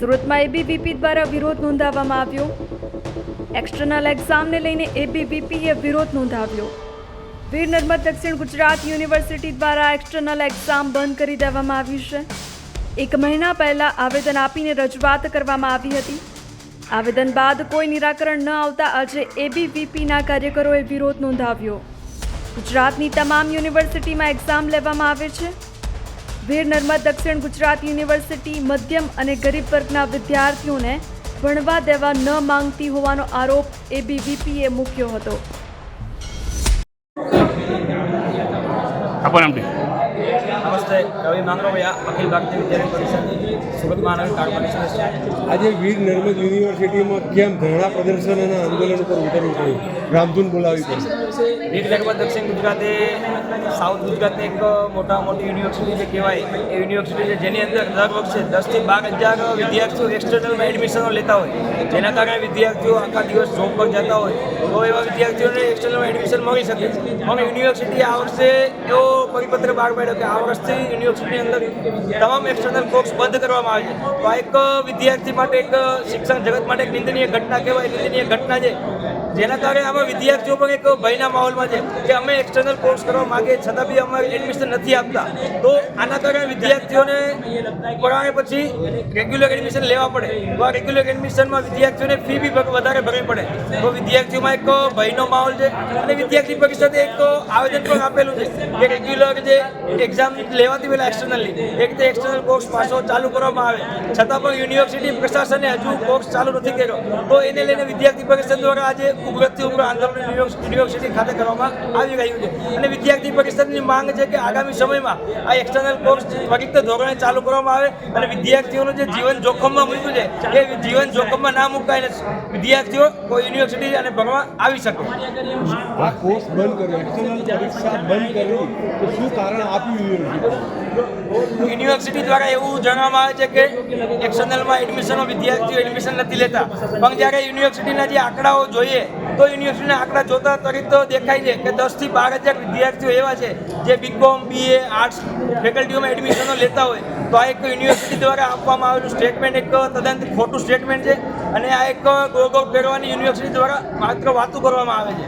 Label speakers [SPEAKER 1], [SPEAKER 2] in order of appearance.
[SPEAKER 1] જેમાં એબીવીપી દ્વારા વિરોધ નોંધાવવામાં આવ્યો. એક્સટર્નલ એક્ઝામને લઈને એબીવીપીએ વિરોધ નોંધાવ્યો. વીર નર્મદ દક્ષિણ ગુજરાત યુનિવર્સિટી દ્વારા એક્સટર્નલ એક્ઝામ બંધ કરી દેવામાં આવી છે. એક મહિના પહેલાં આવેદન આપીને રજૂઆત કરવામાં આવી હતી. આવેદન બાદ કોઈ નિરાકરણ ન આવતા આજે એબીવીપીના કાર્યકરોએ વિરોધ નોંધાવ્યો. ગુજરાતની તમામ યુનિવર્સિટીમાં એક્ઝામ લેવામાં આવે છે. વીર નર્મદ દક્ષિણ ગુજરાત યુનિવર્સિટી મધ્યમ અને ગરીબ વર્ગના વિદ્યાર્થીઓને ભણવા દેવા ન માંગતી હોવાનો આરોપ એબીવીપીએ મૂક્યો હતો.
[SPEAKER 2] નમસ્તે રવિ માંગરોયા અખિલ ભારતીય વિદ્યાર્થી પરિષદ સુરત મહાનગર કાર્પોરેશન છે.
[SPEAKER 3] આજે વીર નર્મદ યુનિવર્સિટીમાં કેમ ધરણા પ્રદર્શન અને આંદોલન ઉપર ઉતરવું પડ્યું રામધૂન બોલાવી પડશે
[SPEAKER 2] વીર નર્મદ દક્ષિણ ગુજરાતે સાઉથ ગુજરાતની એક મોટા મોટી યુનિવર્સિટી જે કહેવાય એ યુનિવર્સિટી છે જેની અંદર દર વર્ષે દસથી બાર હજાર વિદ્યાર્થીઓ એક્સટર્નલમાં એડમિશનો લેતા હોય. જેના કારણે વિદ્યાર્થીઓ આખા દિવસ જોબ પર જતા હોય. તો એવા વિદ્યાર્થીઓને એક્સટર્નલમાં એડમિશન મળી શકે. છે પણ યુનિવર્સિટી આ વર્ષે એવો પરિપત્ર બહાર પાડ્યો કે આ વર્ષથી યુનિવર્સિટીની અંદર તમામ એક્સટર્નલ કોર્સ બંધ કરવામાં આવે છે. તો આ એક વિદ્યાર્થી માટે એક શિક્ષણ જગત માટે એક નિંદનીય ઘટના કહેવાય. નિંદનીય ઘટના છે જેના કારણે આમાં વિદ્યાર્થીઓ પણ એક ભયના માહોલમાં છે કે અમે એક્સટર્નલ કોર્સ કરવા માંગીએ છતાં બી અમારે એડમિશન નથી આપતા. તો આના કારણે વિદ્યાર્થીઓને ભણાવે પછી રેગ્યુલર એડમિશન લેવા પડે. તો આ રેગ્યુલર એડમિશનમાં વિદ્યાર્થીઓને ફી બી વધારે ભરવી પડે. તો વિદ્યાર્થીઓમાં એક ભયનો માહોલ છે અને વિદ્યાર્થી પરિષદે એક આવેદન પણ આપેલું છે કે રેગ્યુલર જે એક્ઝામ લેવાતી પહેલાં એક્સટર્નલની એક રીતે એક્સટર્નલ કોર્સ પાછો ચાલુ કરવામાં આવે. છતાં પણ યુનિવર્સિટી પ્રશાસને હજુ કોર્સ ચાલુ નથી કર્યો. તો એને લઈને વિદ્યાર્થી પરિષદ દ્વારા આજે ઉગ્રથી ઉગ્ર આંદોલન યુનિવર્સિટી ખાતે કરવામાં આવી રહ્યું છે. અને વિદ્યાર્થી પરિષદની માંગ છે કે આગામી સમયમાં આ એક્સટર્નલ કોર્સ ત્વરિત ધોરણે ચાલુ કરવામાં આવે અને વિદ્યાર્થીઓનું જે જીવન જોખમમાં મૂક્યું છે, એ જીવન જોખમમાં ના મુકાય અને વિદ્યાર્થીઓ કોઈ યુનિવર્સિટી અને ભણવા આવી શકે.
[SPEAKER 3] આ કોર્સ બંધ કર્યો એક્સટર્નલ પરીક્ષા બંધ કરી શું કારણ આપ્યું
[SPEAKER 2] યુનિવર્સિટી દ્વારા એવું જણાવવામાં આવે છે કે એક્સટર્નલમાં એડમિશનો વિદ્યાર્થીઓ એડમિશન નથી લેતા. પણ જ્યારે યુનિવર્સિટીના જે આંકડાઓ જોઈએ, તો યુનિવર્સિટીના આંકડા જોતા ત્વરિત તો દેખાય છે કે દસથી બાર હજાર વિદ્યાર્થીઓ એવા છે જે બીકોમ બીએ આર્ટ્સ ફેકલ્ટીઓમાં એડમિશનો લેતા હોય. તો આ એક યુનિવર્સિટી દ્વારા આપવામાં આવેલું સ્ટેટમેન્ટ એક તદ્દન ખોટું સ્ટેટમેન્ટ છે અને આ એક ગો ગો ફેરવાની યુનિવર્સિટી દ્વારા માત્ર વાતો કરવામાં આવે છે.